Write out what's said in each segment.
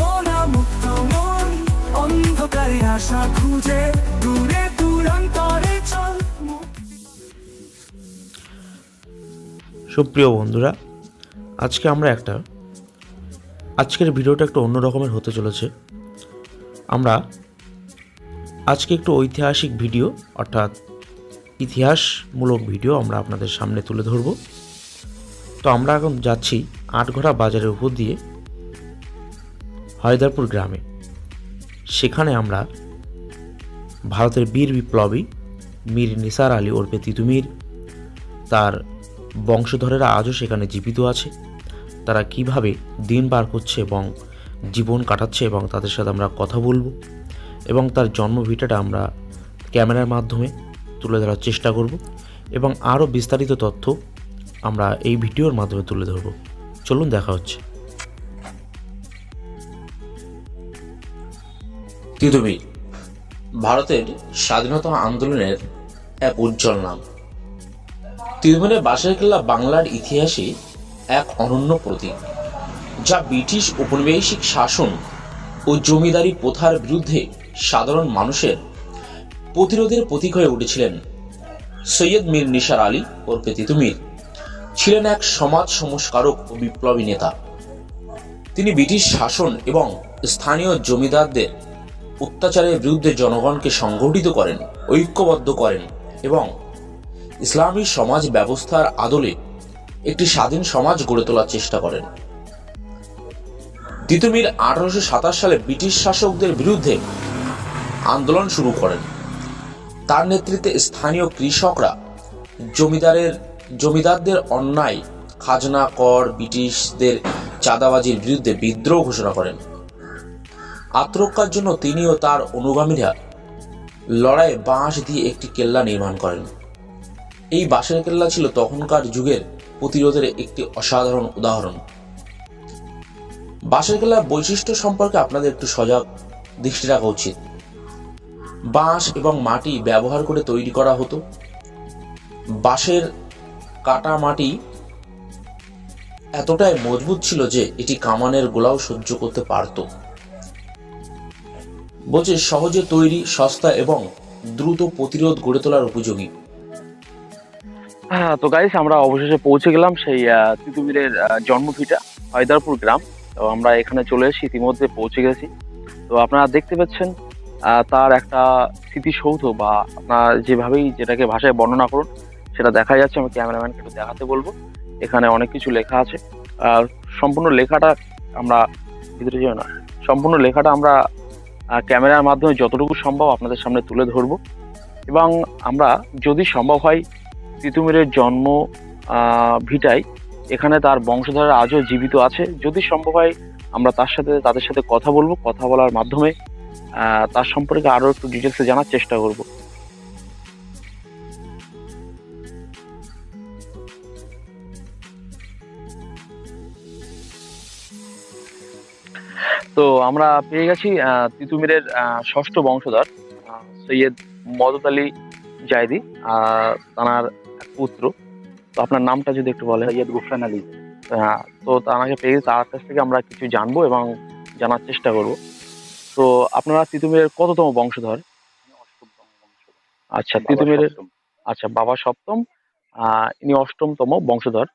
মোরা মুক্ত মন, অন্ধকারে আশা খুঁজে দূরে, দূরান্তরে চল। সুপ্রিয় বন্ধুরা, আজকে আমরা একটা, আজকের ভিডিওটা একটু অন্য রকমের হতে চলেছে। আমরা আজকে একটু ঐতিহাসিক ভিডিও, অর্থাৎ ইতিহাসমূলক ভিডিও আমরা আপনাদের সামনে তুলে ধরব। তো আমরা এখন যাচ্ছি আটঘরা বাজারের উপর দিয়ে। হয়দারপুর গ্রামে। সেখানে আমরা ভারতের বীর বিপ্লবী মীর নিসার আলী ওরফে তিতুমির তার বংশধরেরা আজও সেখানে জীবিত আছে। তারা কীভাবে দিন পার করছে এবং জীবন কাটাচ্ছে এবং তাদের সাথে আমরা কথা বলব এবং তার জন্মভিটাটা আমরা ক্যামেরার মাধ্যমে তুলে ধরার চেষ্টা করব এবং আরও বিস্তারিত তথ্য আমরা এই ভিডিওর মাধ্যমে তুলে ধরব। চলুন দেখা হচ্ছে। তিতুমির ভারতের স্বাধীনতা আন্দোলনের এক উজ্জ্বল নাম। তিরুমনের বাঁশের কেল্লা বাংলার ইতিহাসে এক অনন্য প্রতীক, যা ব্রিটিশ ঔপনিবেশিক শাসন ও জমিদারি প্রথার বিরুদ্ধে সাধারণ মানুষের প্রতিরোধের প্রতীক হয়ে উঠেছিলেন। সৈয়দ মীর নিসার আলী ওরফে তিতুমির ছিলেন এক সমাজ সংস্কারক ও বিপ্লবী নেতা। তিনি ব্রিটিশ শাসন এবং স্থানীয় জমিদারদের অত্যাচারের বিরুদ্ধে জনগণকে সংগঠিত করেন, ঐক্যবদ্ধ করেন এবং ইসলামী সমাজ ব্যবস্থার আদলে একটি স্বাধীন সমাজ গড়ে তোলার চেষ্টা করেন। তিতুমির আঠারোশো সাতাশ সালে ব্রিটিশ শাসকদের বিরুদ্ধে আন্দোলন শুরু করেন। তার নেতৃত্বে স্থানীয় কৃষকরা জমিদারের, জমিদারদের অন্যায়, খাজনা কর, ব্রিটিশদের চাঁদাবাজির বিরুদ্ধে বিদ্রোহ ঘোষণা করেন। আত্মরক্ষার জন্য তিনি ও তার অনুগামীরা লড়াইয়ে বাঁশ দিয়ে একটি কেল্লা নির্মাণ করেন। এই বাঁশের কেল্লা ছিল তখনকার যুগের প্রতিরোধের একটি অসাধারণ উদাহরণ। বাঁশের কেল্লার বৈশিষ্ট্য সম্পর্কে আপনাদের একটু সজাগ দৃষ্টি রাখা উচিত। বাঁশ এবং মাটি ব্যবহার করে তৈরি করা হতো। বাঁশের কাটা মাটি এতটাই মজবুত ছিল যে এটি কামানের গোলাও সহ্য করতে পারত। বলছে সহজে তৈরি, সস্তা এবং দ্রুত প্রতিরোধ গড়ে তোলার উপযোগী। হ্যাঁ তো গাইস আমরা অবশেষে পৌঁছে গেলাম সেই তিতুমিরের জন্মভিটা, হায়দারপুর গ্রাম। তো আমরা এখানে চলে এসেছি, ইতিমধ্যে পৌঁছে গেছি। তো আপনারা দেখতে পাচ্ছেন তার একটা স্মৃতিসৌধ বা আপনার যেভাবেই যেটাকে ভাষায় বর্ণনা করুন, সেটা দেখা যাচ্ছে। আমি ক্যামেরাম্যানকে একটু দেখাতে বলব। এখানে অনেক কিছু লেখা আছে। আর সম্পূর্ণ লেখাটা আমরা, ভিতরে যাই না, সম্পূর্ণ লেখাটা আমরা ক্যামেরার মাধ্যমে যতটুকু সম্ভব আপনাদের সামনে তুলে ধরব। এবং আমরা যদি সম্ভব হয়, তিতুমিরের জন্ম ভিটাই এখানে তার বংশধররা আজও জীবিত আছে। যদি সম্ভব হয়, আমরা তার সাথে, তাদের সাথে কথা বলব, কথা বলার মাধ্যমে তার সম্পর্কে আরও একটু ডিটেলসে জানার চেষ্টা করব। তো আমরা পেয়ে গেছি তিতুমিরের ষষ্ঠ বংশধর সৈয়দ মদত আলী জায়দি তার পুত্র। তো আপনার নামটা যদি একটু বলেন। সৈয়দ গুফরান আলী। হ্যাঁ, তো তাকে পেয়ে গেছি তার কাছ থেকে আমরা কিছু জানব এবং জানার চেষ্টা করব। তো আপনারা তিতুমিরের কততম বংশধর? আচ্ছা তিতুমিরের আচ্ছা বাবা সপ্তম আহ, ইনি অষ্টমতম বংশধর।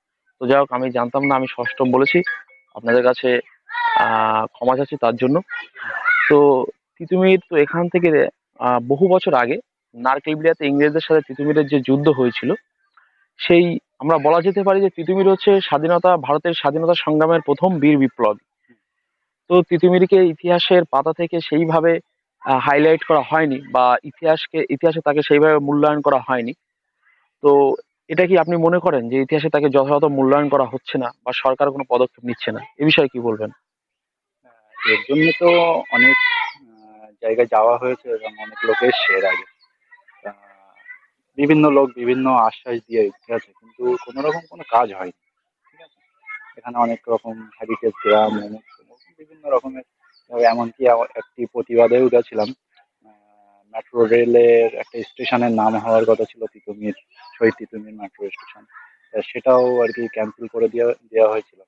তো যাই হোক আমি জানতাম না আমি ষষ্ঠম বলেছি। আপনাদের কাছে ক্ষমা চাচ্ছি তার জন্য। তো তিতুমির তো এখান থেকে বহু বছর আগে নারকেলবিড়িয়াতে ইংরেজদের সাথে তিতুমিরের যে যুদ্ধ হয়েছিল, সেই আমরা বলা যেতে পারি যে তিতুমির হচ্ছে স্বাধীনতা, ভারতের স্বাধীনতা সংগ্রামের প্রথম বীর বিপ্লবী। তো তিতুমিরকে ইতিহাসের পাতা থেকে সেইভাবে হাইলাইট করা হয়নি বা ইতিহাসকে, ইতিহাসে তাকে সেইভাবে মূল্যায়ন করা হয়নি। তো এটা কি আপনি মনে করেন যে ইতিহাসে তাকে যথাযথ মূল্যায়ন করা হচ্ছে না বা সরকার কোনো পদক্ষেপ নিচ্ছে না? এ বিষয়ে কি বলবেন? এর জন্য তো অনেক জায়গায় যাওয়া হয়েছে এবং অনেক লোক এসছে এর আগে। বিভিন্ন লোক বিভিন্ন আশ্বাস দিয়ে গেছে, কিন্তু কোনো রকম কোনো কাজ হয়নি, ঠিক আছে? এখানে অনেক রকম হেরিটেজ গ্রাম বিভিন্ন রকমের এমনকি একটি প্রতিবাদেও গেছিলাম। মেট্রো রেলের একটা স্টেশনের নাম হওয়ার কথা ছিল তিতুমির। শহীদ তিতুমির মেট্রো স্টেশন সেটাও আর কি ক্যান্সেল করে দেওয়া দেওয়া হয়েছিল।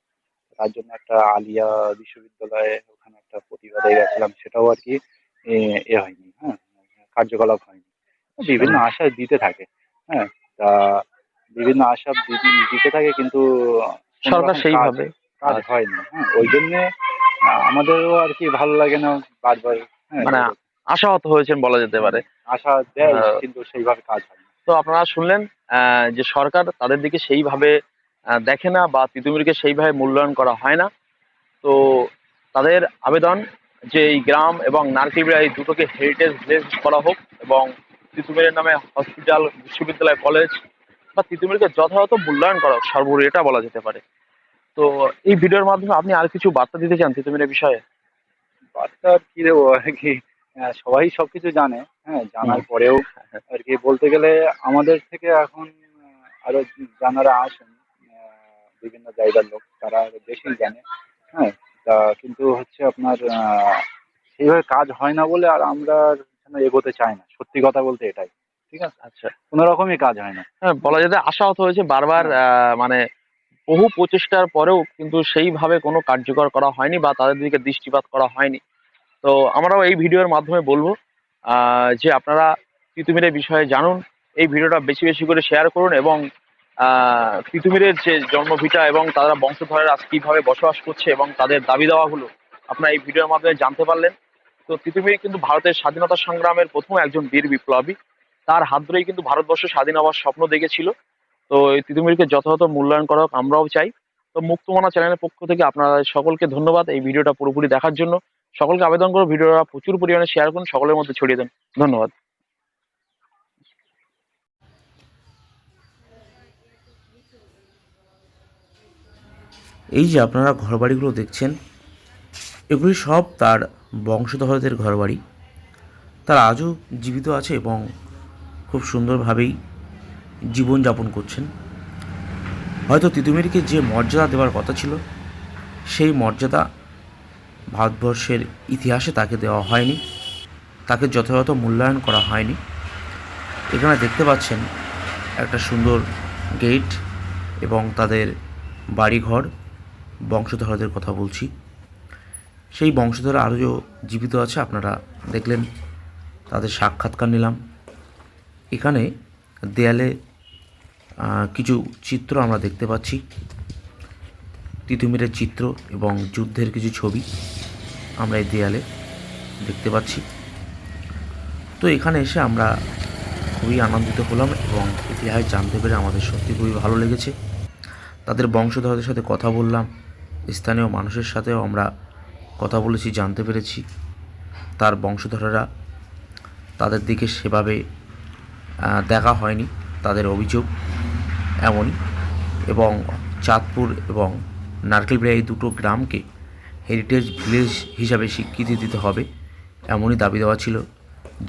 তার জন্য একটা আলিয়া বিশ্ববিদ্যালয়ে ওখানে একটা প্রতিবাদে গেছিলাম সেটাও আর কি এ হয়নি হ্যাঁ কার্যকলাপ হয়নি। বিভিন্ন আশা দিতে থাকে হ্যাঁ তা বিভিন্ন আশা দিতে থাকে কিন্তু সরকার সেইভাবে কাজ কাজ হয়নি হ্যাঁ ওই জন্য আমাদেরও আর কি ভালো লাগে না বারবার হ্যাঁ মানে আশাহত হয়েছেন বলা যেতে পারে। আশা দেয় কিন্তু সেইভাবে কাজ হয় না তো আপনারা শুনলেন যে সরকার তাদের দিকে সেইভাবে দেখে না বা তিতুমিরকে সেইভাবে মূল্যায়ন করা হয় না। তো তাদের আবেদন যে এই গ্রাম এবং নারকেলবিড়া এই দুটোকে হেরিটেজ ভিলেজ করা হোক এবং তিতুমিরের নামে হসপিটাল বিশ্ববিদ্যালয় কলেজ বা তিতুমিরকে যথাযথ মূল্যায়ন করা হোক সর্বোপরি এটা বলা যেতে পারে। তো এই ভিডিওর মাধ্যমে আপনি আর কিছু বার্তা দিতে চান তিতুমিরের বিষয়ে? বার্তা কি দেবো? আর কি? আহ, সবাই সবকিছু জানে। হ্যাঁ জানার পরেও আর কি বলতে গেলে আমাদের থেকে এখন আরও জানারা আসেন বিভিন্ন জায়গার লোক তারা বেশি জানে হ্যাঁ তা কিন্তু হচ্ছে আপনার সেইভাবে কাজ হয় না বলে আর আমরা এগোতে চাই না সত্যি কথা বলতে এটাই ঠিক আছে? আচ্ছা। কোনো রকমই কাজ হয় না। হ্যাঁ বলা যেতে আশাহত হয়েছে বারবার মানে বহু প্রচেষ্টার পরেও কিন্তু সেইভাবে কোনো কার্যকর করা হয়নি বা তাদের দিকে দৃষ্টিপাত করা হয়নি। তো আমরাও এই ভিডিওর মাধ্যমে বলব যে আপনারা তিতুমিরের বিষয়ে জানুন, এই ভিডিওটা বেশি বেশি করে শেয়ার করুন এবং তিতুমিরের যে জন্মভিটা এবং তারা বংশধরের আজ কীভাবে বসবাস করছে এবং তাদের দাবি দাওয়াগুলো আপনারা এই ভিডিওর মাধ্যমে জানতে পারলেন। তো তিতুমির কিন্তু ভারতের স্বাধীনতা সংগ্রামের প্রথম একজন বীর বিপ্লবী। তার হাত ধরেই কিন্তু ভারতবর্ষ স্বাধীন হওয়ার স্বপ্ন দেখেছিল। তো এই তিতুমিরকে যথাযথ মূল্যায়ন করা হোক আমরাও চাই। তো মুক্তমনা চ্যানেলের পক্ষ থেকে আপনারা সকলকে ধন্যবাদ এই ভিডিওটা পুরোপুরি দেখার জন্য। সকলকে আবেদন করো, ভিডিওটা প্রচুর পরিমাণে শেয়ার করুন, সকলের মধ্যে ছড়িয়ে দেন। ধন্যবাদ। এই যে আপনারা ঘরবাড়িগুলো দেখছেন, এগুলি সব তার বংশধরদের ঘরবাড়ি। তারা আজও জীবিত আছে এবং খুব সুন্দরভাবেই জীবনযাপন করছেন। হয়তো তিতুমিরকে যে মর্যাদা দেওয়ার কথা ছিল, সেই মর্যাদা ভারতবর্ষের ইতিহাসে তাকে দেওয়া হয়নি। তাকে যথাযথ মূল্যায়ন করা হয়নি। এখানে দেখতে পাচ্ছেন একটা সুন্দর গেট এবং তাদের বাড়িঘর। বংশধরদের কথা বলছি। সেই বংশধর আরও জীবিত আছে আপনারা দেখলেন, তাদের সাক্ষাৎকার নিলাম। এখানে দেয়ালে কিছু চিত্র আমরা দেখতে পাচ্ছি। তিতুমিরের চিত্র এবং যুদ্ধের কিছু ছবি আমরা এই দেয়ালে দেখতে পাচ্ছি। তো এখানে এসে আমরা খুবই আনন্দিত হলাম এবং ইতিহাস জানতে পেরে আমাদের সত্যি খুবই ভালো লেগেছে। তাদের বংশধরদের সাথে কথা বললাম, স্থানীয় মানুষের সাথেও আমরা কথা বলেছি, জানতে পেরেছি। তার বংশধরেরা তাদের দিকে সেভাবে দেখা হয়নি, তাদের অভিযোগ এমনই এবং চাঁদপুর এবং নারকেলবিড়া এই দুটো গ্রামকে হেরিটেজ ভিলেজ হিসাবে স্বীকৃতি দিতে হবে, এমনই দাবি দেওয়া ছিল,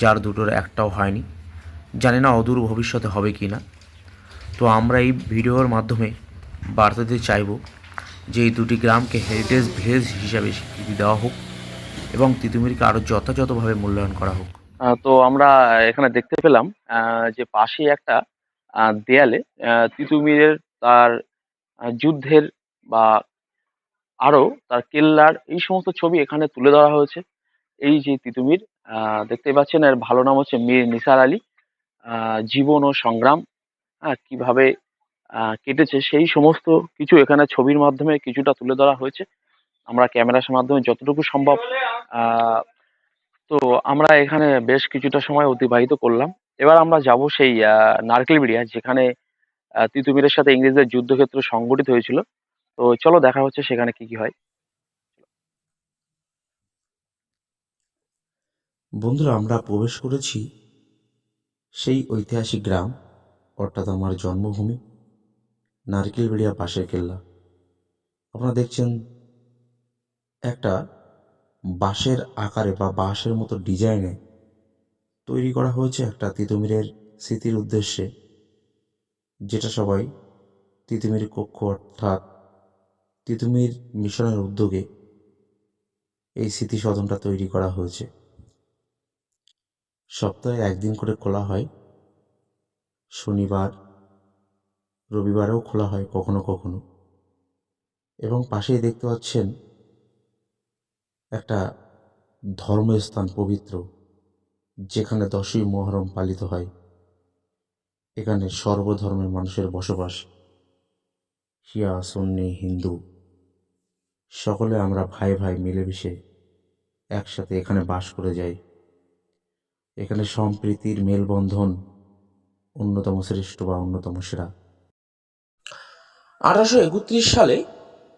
যার দুটোর একটাও হয়নি। জানি না অদূর ভবিষ্যতে হবে কি না। তো আমরা এই ভিডিওর মাধ্যমে বার্তা দিতে চাইব যে এই দুটি গ্রামকে হেরিটেজ ভিলেজ হিসাবে স্বীকৃতি দেওয়া হোক এবং তিতুমিরকে আরও যথাযথভাবে মূল্যায়ন করা হোক। তো আমরা এখানে দেখতে পেলাম যে পাশে একটা দেয়ালে তিতুমিরের তার যুদ্ধের বা আরও তার কেল্লার এই সমস্ত ছবি এখানে তুলে ধরা হয়েছে। এই যে তিতুমির দেখতে পাচ্ছেন এর ভালো নাম হচ্ছে মীর নিসার আলী। জীবন ও সংগ্রাম হ্যাঁ কীভাবে কেটেছে সেই সমস্ত কিছু এখানে ছবির মাধ্যমে কিছুটা তুলে ধরা হয়েছে। আমরা ক্যামেরার মাধ্যমে যতটুকু সম্ভব তো আমরা এখানে বেশ কিছুটা সময় অতিবাহিত করলাম। এবার আমরা যাব সেই নারকেলবিড়িয়া যেখানে তিতুমিরের সাথে ইংরেজদের যুদ্ধক্ষেত্র সংগঠিত হয়েছিল। তো চলো দেখা হচ্ছে সেখানে কি কি হয়। বন্ধুরা, আমরা প্রবেশ করেছি সেই ঐতিহাসিক গ্রাম, অর্থাৎ আমার জন্মভূমি, নারকেলবেড়িয়া পাশের কেল্লা। আপনারা দেখছেন একটা বাঁশের আকারে বা বাঁশের মতো ডিজাইনে তৈরি করা হয়েছে একটা তিতুমিরের স্মৃতির উদ্দেশ্যে, যেটা সবাই তিতুমির কক্ষ অর্থাৎ তিতুমির মিশনের উদ্যোগে এই স্মৃতিসদনটা তৈরি করা হয়েছে। সপ্তাহে একদিন করে খোলা হয়। শনিবার, রবিবারেও খোলা হয় কখনো কখনো। এবং পাশেই দেখতে পাচ্ছেন একটা ধর্মস্থান পবিত্র, যেখানে দশই মহরম পালিত হয়। এখানে সর্বধর্মের মানুষের বসবাস। শিয়া সুন্নি, হিন্দু সকলে আমরা ভাই ভাই মিলেমিশে একসাথে এখানে বাস করে যাই। এখানে সম্প্রীতির মেলবন্ধন অন্যতম শ্রেষ্ঠ বা অন্যতম সেরা। আঠারোশো একত্রিশ সালে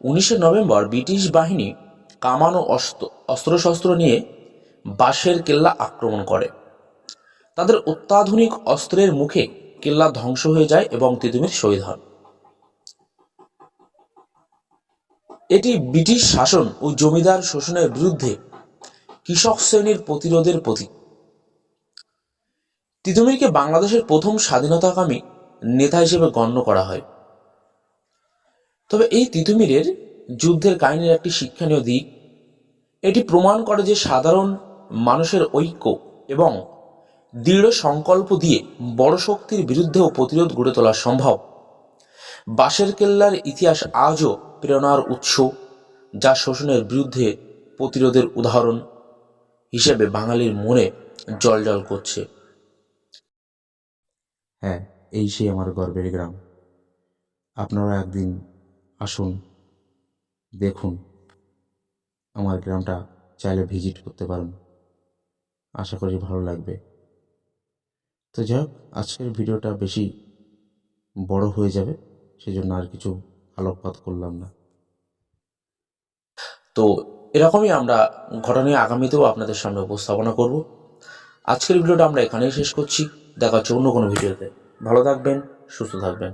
উনিশে নভেম্বর ব্রিটিশ বাহিনী কামান অস্ত্র, অস্ত্রশস্ত্র নিয়ে বাঁশের কেল্লা আক্রমণ করে। তাদের অত্যাধুনিক অস্ত্রের মুখে কেল্লা ধ্বংস হয়ে যায় এবং তিতুমির শহীদ হন। এটি ব্রিটিশ শাসন ও জমিদার শোষণের বিরুদ্ধে কৃষক শ্রেণির প্রতিরোধের প্রতীক। তিতুমিরকে বাংলাদেশের প্রথম স্বাধীনতাকামী নেতা হিসেবে গণ্য করা হয়। তবে এই তিতুমিরের যুদ্ধের কাহিনীর একটি শিক্ষণীয় দিক, এটি প্রমাণ করে যে সাধারণ মানুষের ঐক্য এবং দৃঢ় সংকল্প দিয়ে বড় শক্তির বিরুদ্ধেও প্রতিরোধ গড়ে তোলা সম্ভব। বাঁশের কেল্লার ইতিহাস আজও প্রেরণার উৎস যা শোষণের বিরুদ্ধে প্রতিরোধের উদাহরণ হিসেবে বাঙালির মনে জলজল করছে। হ্যাঁ এই সেই আমার গর্বের গ্রাম। আপনারা একদিন আসুন, দেখুন, আমার গ্রামটা চাইলে ভিজিট করতে পারেন। আশা করি ভালো লাগবে। তো যাই হোক, আজকের ভিডিওটা বেশি বড় হয়ে যাবে, সেজন্য আর কিছু আলোকপাত করলাম না। তো এরকমই আমরা ঘটনা নিয়ে আগামীতেও আপনাদের সামনে উপস্থাপনা করব। আজকের ভিডিওটা আমরা এখানেই শেষ করছি। দেখা হচ্ছে অন্য কোনো ভিডিওতে। ভালো থাকবেন, সুস্থ থাকবেন।